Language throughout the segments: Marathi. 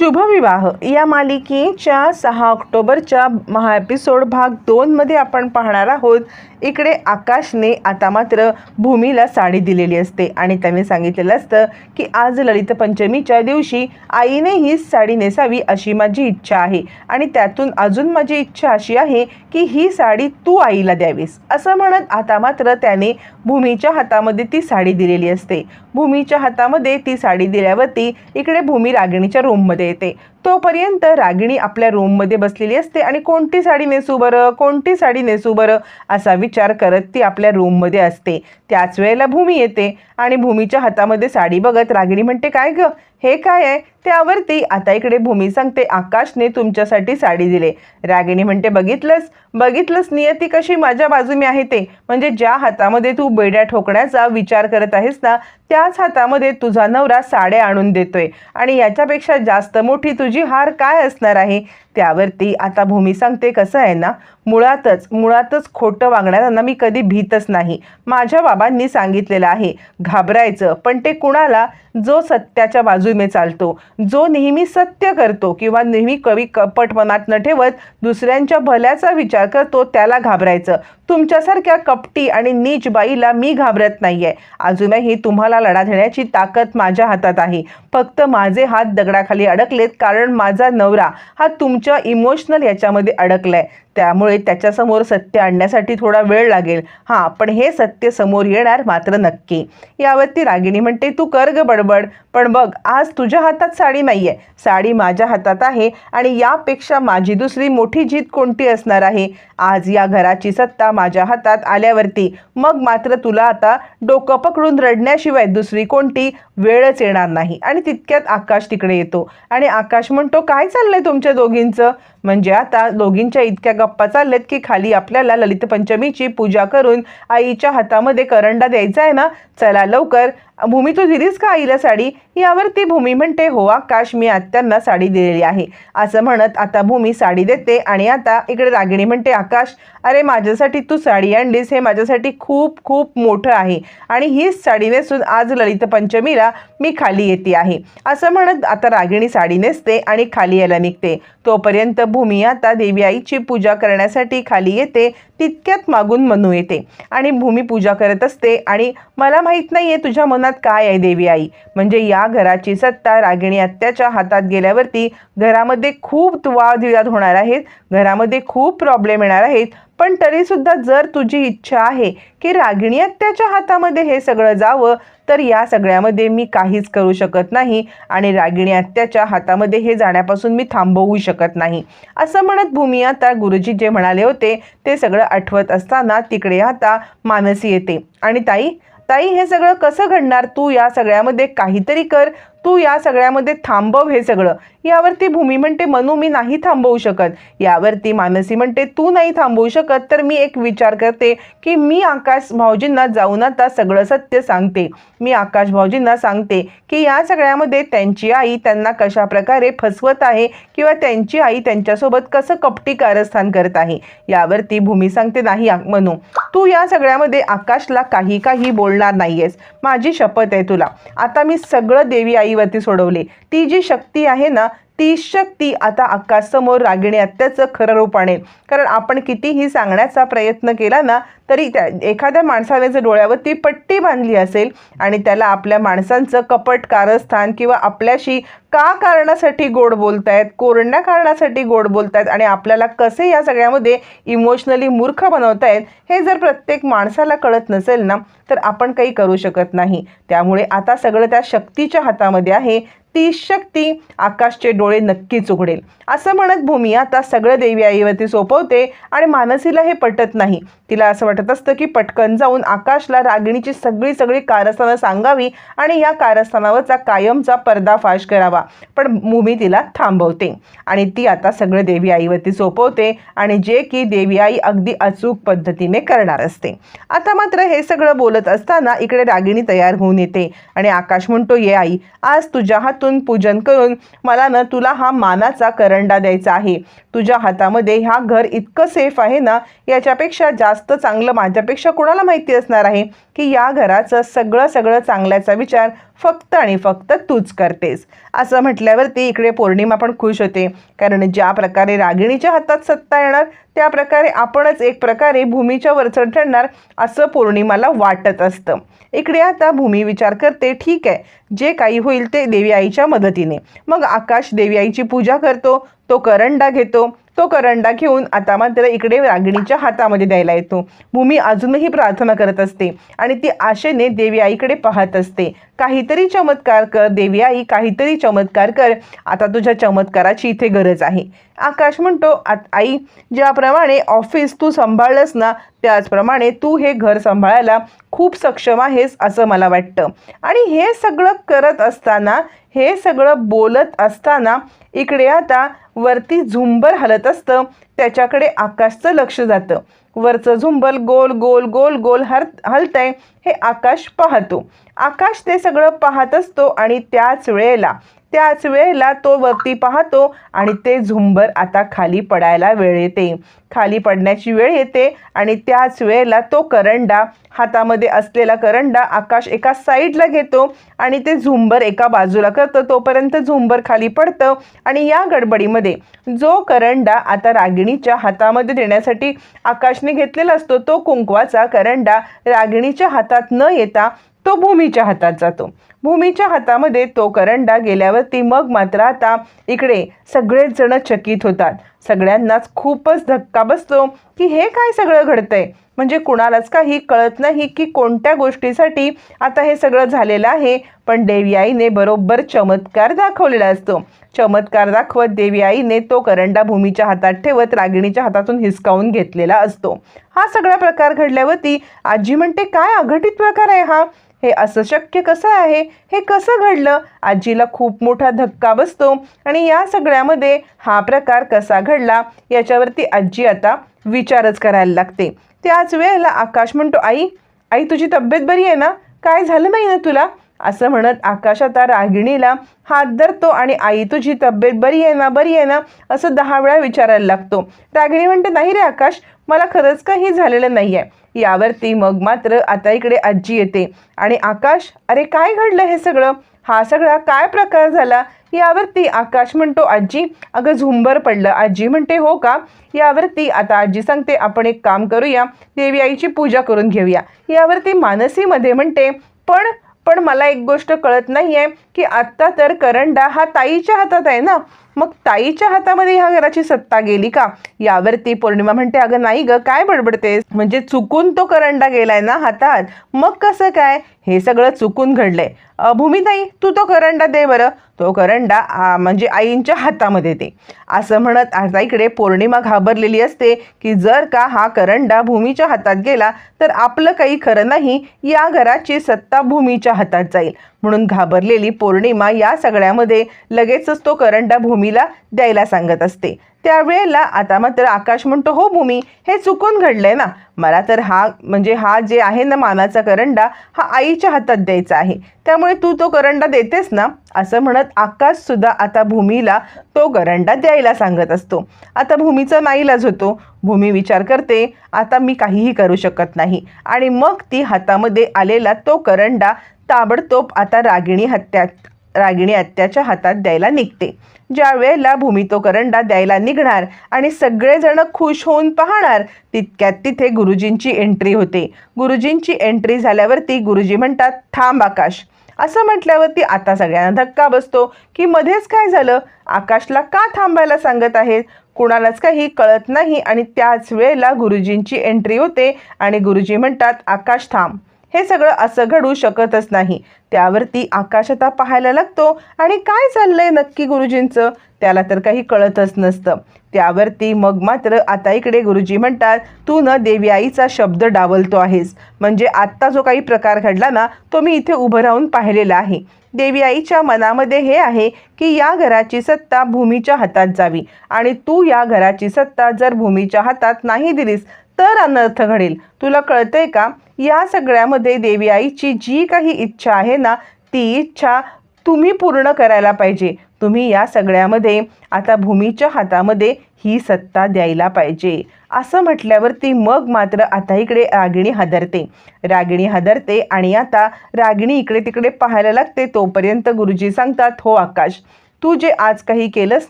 शुभविवाह. या मालिकेच्या सहा ऑक्टोबरच्या महा एपिसोड भाग दोनमध्ये आपण पाहणार आहोत. इकडे आकाशने आता मात्र भूमीला साडी दिलेली असते आणि त्याने सांगितलेलं असतं की आज ललित पंचमीच्या दिवशी आईने हीच साडी नेसावी अशी माझी इच्छा आहे आणि त्यातून अजून माझी इच्छा अशी आहे की ही साडी तू आईला द्यावीस. असं म्हणत आता मात्र त्याने भूमीच्या हातामध्ये ती साडी दिलेली असते. भूमीच्या हातामध्ये ती साडी दिल्यावरती इकडे भूमी रागिणीच्या रूममध्ये येते तोपर्यंत रागिणी आपल्या रूममध्ये बसलेली असते. आणि कोणती साडी नेसू बरं? कोणती साडी नेसू बरं? असा विचार करत ती आपल्या रूममध्ये असते. त्याच वेळेला भूमी येते. आणि भूमीच्या हातामध्ये साडी बघत रागिणी म्हणते काय गं? हे काय आहे? त्यावरती आता इकडे भूमी सांगते आकाशने तुमच्यासाठी साडी दिले. रागिणी म्हणते बघितलंस? बघितलंस नियती कशी? माझ्या बाजूने आहे ते. म्हणजे ज्या हातामध्ये तू बेड्या ठोकण्याचा विचार करत आहेस ना त्याच हातामध्ये तुझा नवरा साड्या आणून देतोय. आणि याच्यापेक्षा जास्त मोठी तुझी हार काय असणार आहे? त्यावरती आता भूमी सांगते कसं आहे ना मुळातच मुळातच खोटं वागणाऱ्यांना मी कधी भीतच नाही. माझ्या बाबांनी सांगितलेलं आहे घाबरायचं पण ते कुणाला जो सत्याच्या बाजूने चालतो जो नेहमी सत्य करतो किंवा नेहमी कवी कपट मनात न ठेवत दुसऱ्यांच्या भल्याचा विचार करतो त्याला घाबरायचं. तुमच्यासारख्या कपटी आणि नीच बाईला मी घाबरत नाही आहे अजूनही तुम्हाला लढा देण्याची ताकद माझ्या हातात आहे. फक्त माझे हात दगडाखाली अडकलेत कारण माझा नवरा हा तुम तुमच्या इमोशनल याच्यामध्ये अडकलाय. त्यामुळे त्याच्यासमोर सत्य आणण्यासाठी थोडा वेळ लागेल. हां पण हे सत्य समोर येणार मात्र नक्की. यावरती रागिणी म्हणते तू कर ग बडबड पण बघ आज तुझ्या हातात साडी नाही आहे साडी माझ्या हातात आहे आणि यापेक्षा माझी दुसरी मोठी जीत कोणती असणार आहे? आज या घराची सत्ता माझ्या हातात आल्यावरती. मग मात्र तुला आता डोकं पकडून रडण्याशिवाय दुसरी कोणती वेळच येणार नाही. आणि तितक्यात आकाश तिकडे येतो. आणि आकाश म्हणतो काय चाललंय तुमच्या दोघींचं? म्हणजे आता दोघींच्या इतक्या गप्पा चालल्यात की खाली आपल्याला ललित पंचमीची पूजा करून आईच्या हातामध्ये करंडा द्यायचा आहे ना चला लवकर भूमी तू दिलीस का आईला साडी? यावरती भूमी म्हणते हो आकाश मी आत्यांना साडी दिलेली आहे. असं म्हणत आता भूमी साडी देते आणि आता इकडे रागिणी म्हणते आकाश अरे माझ्यासाठी तू साडी आणलीस हे माझ्यासाठी खूप खूप मोठं आहे आणि हीच साडी नेसून आज ललित पंचमीला मी खाली येते आहे. असं म्हणत आता रागिणी साडी नेसते आणि खाली यायला निघते. तोपर्यंत भूमी आता देवी आईची पूजा करण्यासाठी खाली येते. तितक्यात मागून मनू येते. आणि भूमी पूजा करत असते आणि मला माहीत नाही आहे तुझ्या मनात काय आहे देवी आई. म्हणजे या घराची सत्ता रागिणी आत्याच्या हातात गेल्यावरती घरामध्ये खूप वादविवाद होणार आहेत घरामध्ये खूप प्रॉब्लेम येणार आहेत. पण तरीसुद्धा जर तुझी इच्छा आहे की रागिणी आत्याच्या हातामध्ये हे सगळं जावं तर या सगळ्यामध्ये मी काहीच करू शकत नाही आणि रागिणी आत्याच्या हातामध्ये हे जाण्यापासून मी थांबवू शकत नाही. असं म्हणत भूमी आता गुरुजी जे म्हणाले होते ते सगळं आठवत असताना तिकडे आता मानसी येते. आणि ताई ताई हे सगळं कसं घडणार? तू या सगळ्यामध्ये काहीतरी कर. तू या सगळ्यामध्ये थांबव हे सगळं. यावरती भूमी म्हणते मनू मी नाही थांबवू शकत. यावरती मानसी म्हणते तू नाही थांबवू शकत तर मी एक विचार करते की मी आकाश भाऊजींना जाऊन आता सगळं सत्य सांगते. मी आकाश भाऊजींना सांगते की या सगळ्यामध्ये त्यांची आई त्यांना कशा प्रकारे फसवत आहे किंवा त्यांची आई त्यांच्यासोबत कसं कपटी कारस्थान करत आहे. यावरती भूमी सांगते नाही मनू तू या सगळ्यामध्ये आकाशला काही काही बोलणार नाहीयेस. माझी शपथ आहे तुला. आता मी सगळं देवी आईवरती सोडवले. ती जी शक्ती आहे ना ती शक्ती आता आकाशसमोर रागिणी आत्याचं खरं रूप आणेल. कारण आपण कितीही सांगण्याचा प्रयत्न केला ना तरी त्या एखाद्या माणसाने जर डोळ्यावरती पट्टी बांधली असेल आणि त्याला आपल्या माणसांचं कपट कारस्थान किंवा आपल्याशी का कारणासाठी गोड बोलतायत कोरण्या कारणासाठी गोड बोलतायत आणि आपल्याला कसे या सगळ्यामध्ये इमोशनली मूर्ख बनवतायत हे जर प्रत्येक माणसाला कळत नसेल ना तर आपण काही करू शकत नाही. त्यामुळे आता सगळं त्या शक्तीच्या हातामध्ये आहे. ती शक्ती आकाशचे डोळे नक्कीच उघडेल. असं म्हणत भूमी आता सगळं देवी आईवरती सोपवते आणि मानसीला हे पटत नाही. तिला असं वाटत असतं की पटकन जाऊन आकाशला रागिणीची सगळी सगळी कारस्थानं सांगावी आणि या कारस्थानावरचा कायमचा पर्दाफाश करावा. पण भूमी तिला थांबवते आणि ती आता सगळं देवी आईवरती सोपवते आणि जे की देवी आई अगदी अचूक पद्धतीने करणार असते. आता मात्र हे सगळं बोलत असताना इकडे रागिणी तयार होऊन येते आणि आकाश म्हणतो ये आई आज तुझ्या हातून पूजन करून मला ना तुला हा मानाचा करंडा द्यायचा आहे. तुझ्या हातामध्ये ह्या घर इतकं सेफ आहे ना याच्यापेक्षा जास्त चांगलं माझ्यापेक्षा कोणाला माहिती असणार आहे? की या घराचं सगळं सगळं चांगल्याचा विचार फक्त आणि फक्त तूच करतेस. असं म्हटल्यावरती इकडे पौर्णिमा पण खुश होते. कारण ज्या प्रकारे रागिणीच्या हातात सत्ता येणार त्या प्रकारे आपणच एक प्रकारे भूमीच्या वरचढ ठरणार असं पौर्णिमाला वाटत असतं. इकडे आता भूमी विचार करते ठीक आहे जे काही होईल ते देवी आईच्या मदतीने. मग आकाश देवी आईची पूजा करतो तो करंडा घेतो. तो करंडा घेऊन आता मात्र इकडे रागिणीच्या हातामध्ये द्यायला येतो. भूमी अजूनही प्रार्थना करत असते आणि ती आशेने देवी आईकडे पाहत असते. काहीतरी चमत्कार कर देवी आई काहीतरी चमत्कार कर. आता तुझ्या चमत्काराची इथे गरज आहे. आकाश म्हणतो "आत- आई ज्याप्रमाणे ऑफिस तू सांभाळलंस ना त्याचप्रमाणे तू हे घर सांभाळायला खूप सक्षम आहेस असं मला वाटतं. आणि हे सगळं करत असताना हे सगळं बोलत असताना इकडे आता वरती झुंबर हलत असतं त्याच्याकडे आकाशचं लक्ष जातं. वरचं झुंबल गोल गोल गोल गोल हर हलतंय हे आकाश पाहतो. आकाश ते सगळं पाहत असतो आणि त्याच वेळेला त्याच वेळेला तो वरती पाहतो आणि ते झुंबर आता खाली पडायला वेळ येते. खाली पडण्याची वेळ येते आणि त्याच वेळेला तो करंडा हातामध्ये असलेला करंडा आकाश एका साईडला घेतो आणि ते झुंबर एका बाजूला करतं. तोपर्यंत झुंबर खाली पडतं आणि या गडबडीमध्ये जो करंडा आता रागिणीच्या हातामध्ये देण्यासाठी आकाशने घेतलेला असतो तो कुंकवाचा करंडा रागिणीच्या हातात न येता तो भूमीच्या हातात जातो. भूमीच्या हातामध्ये तो करंडा गेल्यावरती मग मात्र आता इकडे सगळेच जण चकित होतात. सगळ्यांनाच खूपच धक्का बसतो की हे काय सगळं घडतंय? म्हणजे कुणालाच काही कळत नाही की कोणत्या गोष्टीसाठी आता हे सगळं झालेलं आहे. पण देवीआईने बरोबर चमत्कार दाखवलेला असतो. चमत्कार दाखवत देवीआईने तो करंडा भूमीच्या हातात ठेवत रागिणीच्या हातातून हिसकावून घेतलेला असतो. हा सगळा प्रकार घडल्यावरती आजी म्हणते काय अघटित प्रकार आहे हा? हे असं शक्य कसं आहे? हे कसं घडलं? आजीला खूप मोठा धक्का बसतो आणि या सगळ्यामध्ये हा प्रकार कसा घडला याच्यावरती आजी आता विचारच करायला लागते. त्याच वेळेला आकाश म्हणतो आई आई तुझी तब्येत बरी आहे ना? काय झालं नाही ना तुला? असं म्हणत आकाश आता रागिणीला हात धरतो आणि आई तुझी तब्येत बरी आहे ना बरी आहे ना? असं दहा वेळा विचारायला लागतो. रागिणी म्हणते नाही रे आकाश मला खरंच काही झालेलं नाही आहे यावरती मग मात्र आता इकडे आजी येते आणि आकाश अरे काय घडलं हे सगळं? हा सगळा काय प्रकार झाला? यावरती आकाश म्हणतो आजी अगं झुंबर पडलं. आजी म्हणते हो का? यावरती आता आजी सांगते आपण एक काम करूया देवी आईची पूजा करून घेऊया. यावरती मानसीमध्ये म्हणते पण पण मला एक गोष्ट कळत नाही आहे की आत्ता तर करंडा हा ताईच्या हातात आहे ना. मग ताईच्या हातामध्ये ह्या घराची सत्ता गेली का? यावरती पौर्णिमा म्हणते अगं नाही ग काय बडबडतेस? म्हणजे चुकून तो करंडा गेलाय ना हातात. मग कसं काय? हे सगळं चुकून घडलंय. भूमिताई तू तो करंडा दे बरं. तो करंडा म्हणजे आईंच्या हातामध्ये दे. असं म्हणत आता इकडे पौर्णिमा घाबरलेली असते की जर का हा करंडा भूमीच्या हातात गेला तर आपलं काही खरं नाही. या घराची सत्ता भूमीच्या हातात जाईल. म्हणून घाबरलेली पौर्णिमा या सगळ्यामध्ये लगेचच तो करंडा भूमीला द्यायला सांगत असते. त्यावेळेला आता मात्र आकाश म्हणतो हो भूमी हे चुकून घडलंय ना. मला तर हा म्हणजे हा जे आहे ना मानाचा करंडा हा आईच्या हातात द्यायचा आहे. त्यामुळे तू तो करंडा देतेस ना. असं म्हणत आकाश सुद्धा आता भूमीला तो करंडा द्यायला सांगत असतो. आता भूमीचा नाईलाज होतो. भूमी विचार करते आता मी काहीही करू शकत नाही. आणि मग ती हातामध्ये आलेला तो करंडा ताबडतोब आता रागिणी हत्यात रागिणी आत्याच्या हातात द्यायला निघते. ज्या वेळेला भूमी तो करंडा द्यायला निघणार आणि सगळेजण खुश होऊन पाहणार तितक्यात तिथे गुरुजींची एंट्री होते. गुरुजींची एंट्री झाल्यावरती गुरुजी म्हणतात थांब आकाश. असं म्हटल्यावरती आता सगळ्यांना धक्का बसतो की मध्येच काय झालं? आकाशला का थांबायला सांगत आहेत? कुणालाच काही कळत नाही आणि त्याच वेळेला गुरुजींची एंट्री होते आणि गुरुजी म्हणतात आकाश थांब. हे सगळं असं घडू शकतच नाही. त्यावरती आकाश आता पाहायला लागतो. आणि काय चाललंय नक्की गुरुजींचं? त्याला तर काही कळतच नसतं. त्यावरती मग मात्र आता इकडे गुरुजी म्हणतात तू न देवी आईचा शब्द डावलतो आहेस. म्हणजे आत्ता जो काही प्रकार घडला ना तो मी इथे उभं राहून पाहिलेला आहे. देवी आईच्या मनामध्ये हे आहे की या घराची सत्ता भूमीच्या हातात जावी. आणि तू या घराची सत्ता जर भूमीच्या हातात नाही दिलीस तर अनर्थ घडेल. तुला कळतंय का? या सगळ्यामध्ये देवी आईची जी काही इच्छा आहे ना ती इच्छा तुम्ही पूर्ण करायला पाहिजे. तुम्ही या सगळ्यामध्ये आता भूमीच्या हातामध्ये ही सत्ता द्यायला पाहिजे. असं म्हटल्यावरती मग मात्र आता इकडे रागिणी हादरते. रागिणी हादरते आणि आता रागिणी इकडे तिकडे पाहायला लागते. तोपर्यंत गुरुजी सांगतात हो आकाश तू जे आज काही केलंस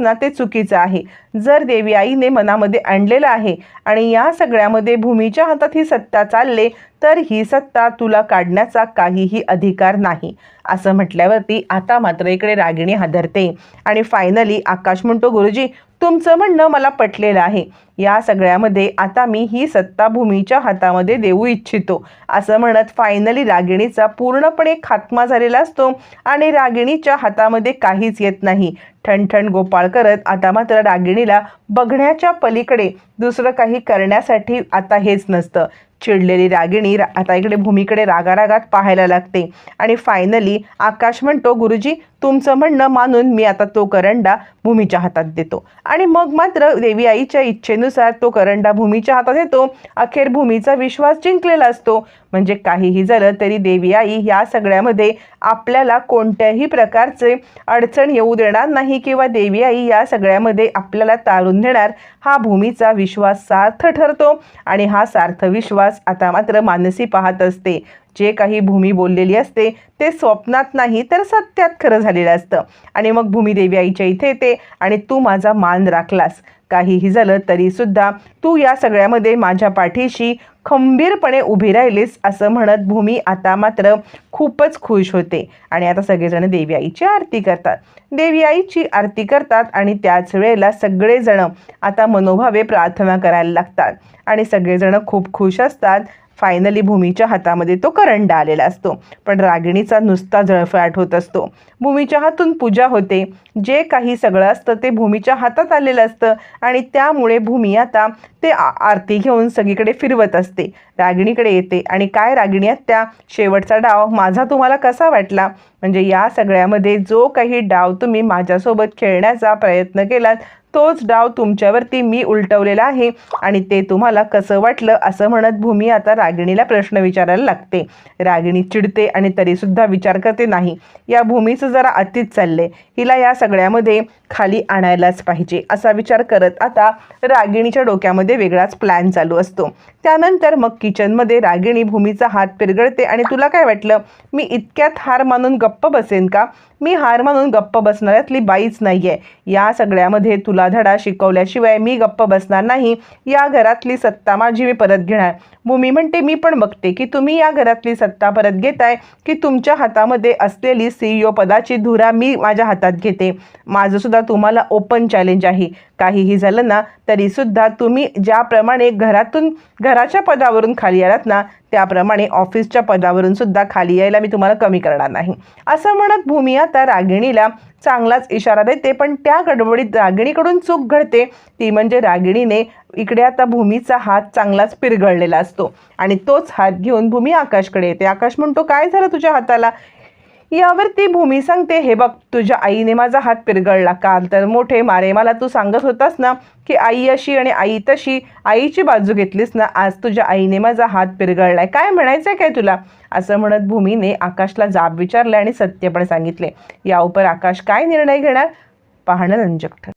ना ते चुकीचं आहे. जर देवी आईने मनामध्ये आणलेलं आहे आणि या सगळ्यामध्ये भूमीच्या हातात ही सत्ता चालले तर ही सत्ता तुला काढण्याचा काहीही अधिकार नाही. असं म्हटल्यावरती आता मात्र इकडे रागिणी हादरते. आणि फायनली आकाश म्हणतो गुरुजी तुमचं म्हणणं मला पटलेलं आहे. या सगळ्यामध्ये आता मी ही सत्ता भूमीच्या हातामध्ये देऊ इच्छितो. असं म्हणत फायनली रागिणीचा पूर्णपणे खात्मा झालेला असतो आणि रागिणीच्या हातामध्ये काहीच येत नाही. ठणठण गोपाळ करत आता मात्र रागिणीला बघण्याच्या पलीकडे दुसरं काही करण्यासाठी आता हेच नसतं. चिडलेली रागिणी रा आता इकडे भूमीकडे रागारागात पाहायला लागते. आणि फायनली आकाश म्हणतो गुरुजी तुमचं म्हणणं मानून मी आता तो करंडा भूमीच्या हातात देतो. आणि मग मात्र देवी आईच्या इच्छेनुसार तो करंडा भूमीच्या हातात येतो. अखेर भूमीचा विश्वास जिंकलेला असतो. म्हणजे काहीही झालं तरी देवी आई या सगळ्यामध्ये आपल्याला कोणत्याही प्रकारचे अडचण येऊ देणार नाही किंवा देवी आई या सगळ्यामध्ये आपल्याला तारून देणार हा भूमीचा विश्वास सार्थ ठरतो. आणि हा सार्थ विश्वास आता मात्र मानसी पाहत असते. जे काही भूमी बोललेली असते ते स्वप्नात नाही तर सत्यात खरं झालेलं असतं. आणि मग भूमी देवी आईच्या इथे येते आणि तू माझा मान राखलास. काहीही झालं तरीसुद्धा तू या सगळ्यामध्ये माझ्या पाठीशी खंबीरपणे उभी राहिलीस असं म्हणत भूमी आता मात्र खूपच खुश होते. आणि आता सगळेजण देवी आईची आरती करतात. देवी आईची आरती करतात आणि त्याच वेळेला सगळेजण आता मनोभावे प्रार्थना करायला लागतात. आणि सगळेजण खूप खुश असतात फायनली भूमीच्या हातामध्ये तो करंडा आलेला असतो. पण रागिणीचा नुसता जळफळाट होत असतो. भूमीच्या हातून पूजा होते. जे काही सगळं असतं ते भूमीच्या हातात आलेलं असतं. आणि त्यामुळे भूमी आता ते आ- आरती घेऊन सगळीकडे फिरवत असते. रागिणीकडे येते. आणि काय रागिणी त्या? शेवटचा डाव माझा तुम्हाला कसा वाटला? म्हणजे या सगळ्यामध्ये जो काही डाव तुम्ही माझ्यासोबत खेळण्याचा प्रयत्न केलात तोच डाव तुमच्यावरती मी उलटवलेला आहे आणि ते तुम्हाला कसं वाटलं असं म्हणत भूमी आता रागिणीला प्रश्न विचारायला लागते. रागिणी चिडते आणि तरीसुद्धा विचार करते नाही. या भूमीचं जरा अतीच चालले हिला या सगळ्यामध्ये खाली आणायलाच पाहिजे असा विचार करत आता रागिणीच्या डोक्यामध्ये वेगळाच प्लॅन चालू असतो. त्यानंतर मग किचनमध्ये रागिणी भूमीचा हात पिरगळते आणि तुला काय वाटलं? मी इतक्यात हार मानून गप्प बसेन का? मी हार मानून गप्प बसणाऱ्यातली बाईच नाही आहे या सगळ्यामध्ये तुला धडा शिकवल्याशिवाय मी गप्प बसणार नाही. या घरातली सत्ता माझी मी परत घेणार. भूमी म्हणते मी पण बघते की तुम्ही या घरातली सत्ता परत घेताय की तुमच्या हातामध्ये असलेली सीईओ पदाची धुरा मी माझ्या हातात घेते. माझंसुद्धा सुद्धा तुम्हाला ओपन चॅलेंज आहे. काहीही झालं ना तरीसुद्धा तुम्ही ज्याप्रमाणे घरातून घराच्या पदावरून खाली आलात ना त्याप्रमाणे ऑफिसच्या पदावरून सुद्धा खाली यायला मी तुम्हाला कमी करणार नाही. असं म्हणत भूमी आता रागिणीला चांगलाच इशारा देते पण त्या गडबडीत रागिणीकडून चूक घडते. ती म्हणजे रागिणीने इकडे आता भूमीचा हात चांगलाच पिरगळलेला असतो. आणि तोच हात घेऊन भूमी आकाशकडे येते. आकाश म्हणतो काय झालं तुझ्या हाताला? यावरती भूमी सांगते हे बघ तुझ्या आईने माझा हात पिरगळला काल. तर मोठे मारे मला तू सांगत होतास ना की आई अशी आणि आई तशी. आईची बाजू घेतलीस ना आज तुझ्या आईने माझा हात पिरगळलाय. काय म्हणायचंय काय तुला? असं म्हणत भूमीने आकाशला जाब विचारले आणि सत्य पण सांगितले. या आकाश काय निर्णय घेणार? पाहणं रंजक ठर